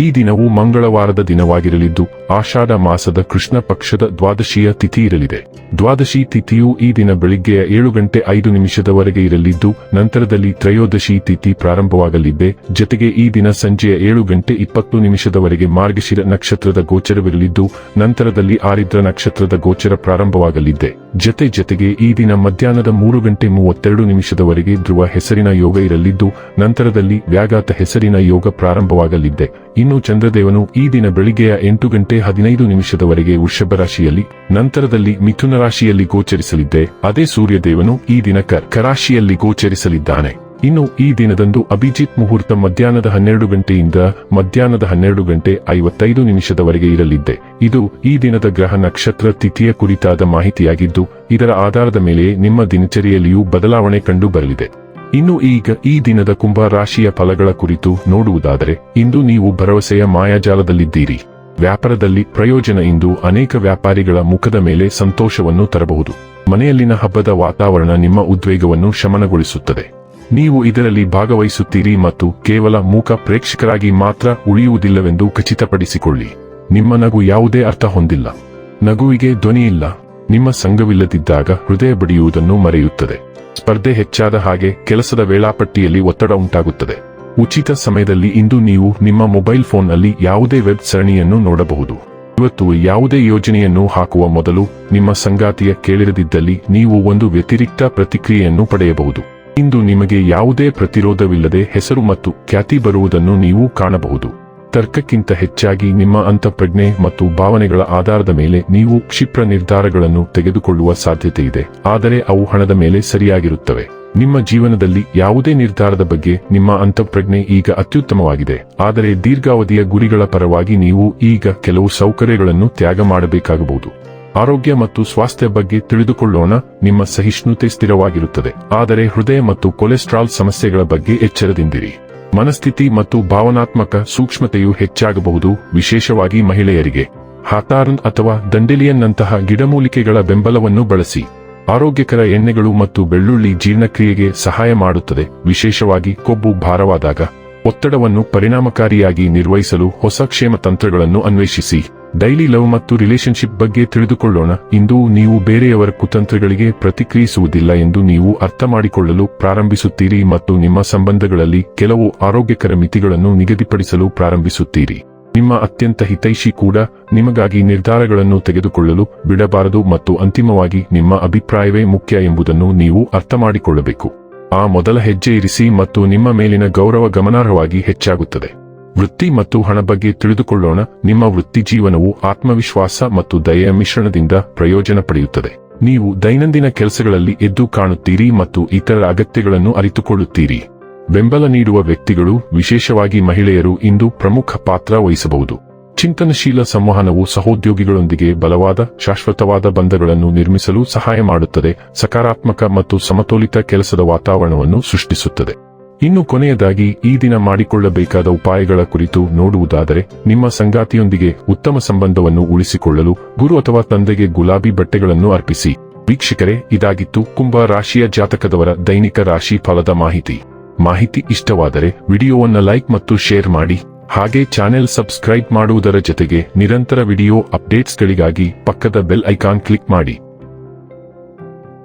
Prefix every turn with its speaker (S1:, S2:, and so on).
S1: ಈ ದಿನವು ಮಂಗಳವಾರದ ದಿನವಾಗಿರಲಿದ್ದು, ಆಷಾಢ ಮಾಸದ ಕೃಷ್ಣ ಪಕ್ಷದ ದ್ವಾದಶಿಯ ತಿಥಿ ಇರಲಿದೆ. ದ್ವಾದಶಿ ತಿಥಿಯು ಈ ದಿನ ಬೆಳಿಗ್ಗೆಯ ಏಳು ಗಂಟೆ ಐದು ನಿಮಿಷದವರೆಗೆ ಇರಲಿದ್ದು, ನಂತರದಲ್ಲಿ ತ್ರಯೋದಶಿ ತಿಥಿ ಪ್ರಾರಂಭವಾಗಲಿದೆ. ಜೊತೆಗೆ ಈ ದಿನ ಸಂಜೆಯ ಏಳು ಗಂಟೆ ಇಪ್ಪತ್ತು ನಿಮಿಷದವರೆಗೆ ಮಾರ್ಗಶಿರ ನಕ್ಷತ್ರದ ಗೋಚರವಿರಲಿದ್ದು, ನಂತರದಲ್ಲಿ ಆರಿದ್ರ ನಕ್ಷತ್ರದ ಗೋಚರ ಪ್ರಾರಂಭವಾಗಲಿದೆ. ಜತೆ ಜತೆಗೆ ಈ ದಿನ ಮಧ್ಯಾಹ್ನದ ಮೂರು ಗಂಟೆ ಮೂವತ್ತೆರಡು ನಿಮಿಷದವರೆಗೆ ಧ್ರುವ ಹೆಸರಿನ ಯೋಗ ಇರಲಿದ್ದು, ನಂತರದಲ್ಲಿ ವ್ಯಾಘಾತ ಹೆಸರಿನ ಯೋಗ ಪ್ರಾರಂಭವಾಗಲಿದೆ. ಇನ್ನು ಚಂದ್ರದೇವನು ಈ ದಿನ ಬೆಳಿಗ್ಗೆಯ ಎಂಟು ಗಂಟೆ ಹದಿನೈದು ನಿಮಿಷದವರೆಗೆ ವೃಷಭ ರಾಶಿಯಲ್ಲಿ, ನಂತರದಲ್ಲಿ ಮಿಥುನ ರಾಶಿಯಲ್ಲಿ ಗೋಚರಿಸಲಿದ್ದೆ. ಅದೇ ಸೂರ್ಯದೇವನು ಈ ದಿನ ಕರಾಶಿಯಲ್ಲಿ ರಾಶಿಯಲ್ಲಿ ಗೋಚರಿಸಲಿದ್ದಾನೆ. ಇನ್ನು ಈ ದಿನದಂದು ಅಭಿಜಿತ್ ಮುಹೂರ್ತ ಮಧ್ಯಾಹ್ನದ ಹನ್ನೆರಡು ಗಂಟೆಯಿಂದ ಮಧ್ಯಾಹ್ನದ ಹನ್ನೆರಡು ಗಂಟೆ ಐವತ್ತೈದು ನಿಮಿಷದವರೆಗೆ ಇರಲಿದ್ದೆ. ಇದು ಈ ದಿನದ ಗ್ರಹ ನಕ್ಷತ್ರ ತಿಥಿಯ ಕುರಿತಾದ ಮಾಹಿತಿಯಾಗಿದ್ದು, ಇದರ ಆಧಾರದ ಮೇಲೆ ನಿಮ್ಮ ದಿನಚರಿಯಲ್ಲಿಯೂ ಬದಲಾವಣೆ ಕಂಡು ಬರಲಿದೆ. ಇನ್ನು ಈಗ ಈ ದಿನದ ಕುಂಭ ರಾಶಿಯ ಫಲಗಳ ಕುರಿತು ನೋಡುವುದಾದರೆ, ಇಂದು ನೀವು ಭರವಸೆಯ ಮಾಯಾಜಾಲದಲ್ಲಿದ್ದೀರಿ. ವ್ಯಾಪಾರದಲ್ಲಿ ಪ್ರಯೋಜನ ಇಂದು ಅನೇಕ ವ್ಯಾಪಾರಿಗಳ ಮುಖದ ಮೇಲೆ ಸಂತೋಷವನ್ನು ತರಬಹುದು. ಮನೆಯಲ್ಲಿನ ಹಬ್ಬದ ವಾತಾವರಣ ನಿಮ್ಮ ಉದ್ವೇಗವನ್ನು ಶಮನಗೊಳಿಸುತ್ತದೆ. ನೀವು ಇದರಲ್ಲಿ ಭಾಗವಹಿಸುತ್ತೀರಿ ಮತ್ತು ಕೇವಲ ಮೂಕ ಪ್ರೇಕ್ಷಕರಾಗಿ ಮಾತ್ರ ಉಳಿಯುವುದಿಲ್ಲವೆಂದು ಖಚಿತಪಡಿಸಿಕೊಳ್ಳಿ. ನಿಮ್ಮ ನಗು ಯಾವುದೇ ಅರ್ಥ ಹೊಂದಿಲ್ಲ. ನಗುವಿಗೆ ಧ್ವನಿಯಿಲ್ಲ. ನಿಮ್ಮ ಸಂಘವಿಲ್ಲದಿದ್ದಾಗ ಹೃದಯ ಬಡಿಯುವುದನ್ನು ಮರೆಯುತ್ತದೆ. ಸ್ಪರ್ಧೆ ಹೆಚ್ಚಾದ ಹಾಗೆ ಕೆಲಸದ ವೇಳಾಪಟ್ಟಿಯಲ್ಲಿ ಒತ್ತಡ ಉಂಟಾಗುತ್ತದೆ. ಉಚಿತ ಸಮಯದಲ್ಲಿ ಇಂದು ನೀವು ನಿಮ್ಮ ಮೊಬೈಲ್ ಫೋನ್ನಲ್ಲಿ ಯಾವುದೇ ವೆಬ್ ಸರಣಿಯನ್ನು ನೋಡಬಹುದು. ಇವತ್ತು ಯಾವುದೇ ಯೋಜನೆಯನ್ನು ಹಾಕುವ ಮೊದಲು ನಿಮ್ಮ ಸಂಗಾತಿಯ ಕೇಳಿರದಿದ್ದಲ್ಲಿ ನೀವು ಒಂದು ವ್ಯತಿರಿಕ್ತ ಪ್ರತಿಕ್ರಿಯೆಯನ್ನು ಪಡೆಯಬಹುದು. ಇಂದು ನಿಮಗೆ ಯಾವುದೇ ಪ್ರತಿರೋಧವಿಲ್ಲದೆ ಹೆಸರು ಮತ್ತು ಖ್ಯಾತಿ ಬರುವುದನ್ನು ನೀವು ಕಾಣಬಹುದು. ತರ್ಕಕ್ಕಿಂತ ಹೆಚ್ಚಾಗಿ ನಿಮ್ಮ ಅಂತಃಪ್ರಜ್ಞೆ ಮತ್ತು ಭಾವನೆಗಳ ಆಧಾರದ ಮೇಲೆ ನೀವು ಕ್ಷಿಪ್ರ ನಿರ್ಧಾರಗಳನ್ನು ತೆಗೆದುಕೊಳ್ಳುವ ಸಾಧ್ಯತೆ ಇದೆ ಆದರೆ ಅವು ಹಣದ ಮೇಲೆ ಸರಿಯಾಗಿರುತ್ತವೆ. ನಿಮ್ಮ ಜೀವನದಲ್ಲಿ ಯಾವುದೇ ನಿರ್ಧಾರದ ಬಗ್ಗೆ ನಿಮ್ಮ ಅಂತಃಪ್ರಜ್ಞೆ ಈಗ ಅತ್ಯುತ್ತಮವಾಗಿದೆ. ಆದರೆ ದೀರ್ಘಾವಧಿಯ ಗುರಿಗಳ ಪರವಾಗಿ ನೀವು ಈಗ ಕೆಲವು ಸೌಕರ್ಯಗಳನ್ನು ತ್ಯಾಗ ಮಾಡಬೇಕಾಗಬಹುದು. ಆರೋಗ್ಯ ಮತ್ತು ಸ್ವಾಸ್ಥ್ಯ ಬಗ್ಗೆ ತಿಳಿದುಕೊಳ್ಳೋಣ. ನಿಮ್ಮ ಸಹಿಷ್ಣುತೆ ಸ್ಥಿರವಾಗಿರುತ್ತದೆ. ಆದರೆ ಹೃದಯ ಮತ್ತು ಕೊಲೆಸ್ಟ್ರಾಲ್ ಸಮಸ್ಯೆಗಳ ಬಗ್ಗೆ ಎಚ್ಚರದಿಂದಿರಿ. ಮನಸ್ಥಿತಿ ಮತ್ತು ಭಾವನಾತ್ಮಕ ಸೂಕ್ಷ್ಮತೆಯು ಹೆಚ್ಚಾಗಬಹುದು, ವಿಶೇಷವಾಗಿ ಮಹಿಳೆಯರಿಗೆ. ಹಾತಾರನ್ ಅಥವಾ ದಂಡೆಲಿಯನ್ನಂತಹ ಗಿಡಮೂಲಿಕೆಗಳ ಬೆಂಬಲವನ್ನು ಬಳಸಿ. ಆರೋಗ್ಯಕರ ಎಣ್ಣೆಗಳು ಮತ್ತು ಬೆಳ್ಳುಳ್ಳಿ ಜೀರ್ಣಕ್ರಿಯೆಗೆ ಸಹಾಯ ಮಾಡುತ್ತದೆ, ವಿಶೇಷವಾಗಿ ಕೊಬ್ಬು ಭಾರವಾದಾಗ. ಒತ್ತಡವನ್ನು ಪರಿಣಾಮಕಾರಿಯಾಗಿ ನಿರ್ವಹಿಸಲು ಹೊಸ ಕ್ಷೇಮ ತಂತ್ರಗಳನ್ನು ಅನ್ವೇಷಿಸಿ. ಡೈಲಿ ಲವ್ ಮತ್ತು ರಿಲೇಶನ್ಶಿಪ್ ಬಗ್ಗೆ ತಿಳಿದುಕೊಳ್ಳೋಣ. ಇಂದು ನೀವು ಬೇರೆಯವರ ಕುತಂತ್ರಗಳಿಗೆ ಪ್ರತಿಕ್ರಿಯಿಸುವುದಿಲ್ಲ ಎಂದು ನೀವು ಅರ್ಥ ಮಾಡಿಕೊಳ್ಳಲು ಪ್ರಾರಂಭಿಸುತ್ತೀರಿ ಮತ್ತು ನಿಮ್ಮ ಸಂಬಂಧಗಳಲ್ಲಿ ಕೆಲವು ಆರೋಗ್ಯಕರ ಮಿತಿಗಳನ್ನು ನಿಗದಿಪಡಿಸಲು ಪ್ರಾರಂಭಿಸುತ್ತೀರಿ. ನಿಮ್ಮ ಅತ್ಯಂತ ಹಿತೈಷಿ ಕೂಡ ನಿಮಗಾಗಿ ನಿರ್ಧಾರಗಳನ್ನು ತೆಗೆದುಕೊಳ್ಳಲು ಬಿಡಬಾರದು ಮತ್ತು ಅಂತಿಮವಾಗಿ ನಿಮ್ಮ ಅಭಿಪ್ರಾಯವೇ ಮುಖ್ಯ ಎಂಬುದನ್ನು ನೀವು ಅರ್ಥ ಮಾಡಿಕೊಳ್ಳಬೇಕು ಆ ಮೊದಲ ಹೆಜ್ಜೆ ಇರಿಸಿ ಮತ್ತು ನಿಮ್ಮ ಮೇಲಿನ ಗೌರವ ಗಮನಾರ್ಹವಾಗಿ ಹೆಚ್ಚಾಗುತ್ತದೆ. ವೃತ್ತಿ ಮತ್ತು ಹಣ ಬಗ್ಗೆ ತಿಳಿದುಕೊಳ್ಳೋಣ. ನಿಮ್ಮ ವೃತ್ತಿ ಜೀವನವು ಆತ್ಮವಿಶ್ವಾಸ ಮತ್ತು ದಯೆಯ ಮಿಶ್ರಣದಿಂದ ಪ್ರಯೋಜನ ಪಡೆಯುತ್ತದೆ. ನೀವು ದೈನಂದಿನ ಕೆಲಸಗಳಲ್ಲಿ ಎದ್ದು ಕಾಣುತ್ತೀರಿ ಮತ್ತು ಇತರ ಅಗತ್ಯಗಳನ್ನು ಅರಿತುಕೊಳ್ಳುತ್ತೀರಿ. ಬೆಂಬಲ ನೀಡುವ ವ್ಯಕ್ತಿಗಳು, ವಿಶೇಷವಾಗಿ ಮಹಿಳೆಯರು, ಇಂದು ಪ್ರಮುಖ ಪಾತ್ರ ವಹಿಸಬಹುದು. ಚಿಂತನಶೀಲ ಸಂವಹನವು ಸಹೋದ್ಯೋಗಿಗಳೊಂದಿಗೆ ಬಲವಾದ, ಶಾಶ್ವತವಾದ ಬಂಧಗಳನ್ನು ನಿರ್ಮಿಸಲು ಸಹಾಯ ಮಾಡುತ್ತದೆ. ಸಕಾರಾತ್ಮಕ ಮತ್ತು ಸಮತೋಲಿತ ಕೆಲಸದ ವಾತಾವರಣವನ್ನು ಸೃಷ್ಟಿಸುತ್ತದೆ. ಇನ್ನು ಕೊನೆಯದಾಗಿ ಈ ದಿನ ಮಾಡಿಕೊಳ್ಳಬೇಕಾದ ಉಪಾಯಗಳ ಕುರಿತು ನೋಡುವುದಾದರೆ, ನಿಮ್ಮ ಸಂಗಾತಿಯೊಂದಿಗೆ ಉತ್ತಮ ಸಂಬಂಧವನ್ನು ಉಳಿಸಿಕೊಳ್ಳಲು ಗುರು ಅಥವಾ ತಂದೆಗೆ ಗುಲಾಬಿ ಬಟ್ಟೆಗಳನ್ನು ಅರ್ಪಿಸಿ. ವೀಕ್ಷಕರೇ, ಇದಾಗಿತ್ತು ಕುಂಭ ರಾಶಿಯ ಜಾತಕದವರ ದೈನಿಕ ರಾಶಿ ಫಲದ ಮಾಹಿತಿ. ಮಾಹಿತಿ ಇಷ್ಟವಾದರೆ ವಿಡಿಯೋವನ್ನು ಲೈಕ್ ಮತ್ತು ಶೇರ್ ಮಾಡಿ. ಹಾಗೆ ಚಾನೆಲ್ ಸಬ್ಸ್ಕ್ರೈಬ್ ಮಾಡುವುದರ ಜೊತೆಗೆ ನಿರಂತರ ವಿಡಿಯೋ ಅಪ್ಡೇಟ್ಸ್ಗಳಿಗಾಗಿ ಪಕ್ಕದ ಬೆಲ್ ಐಕಾನ್ ಕ್ಲಿಕ್ ಮಾಡಿ.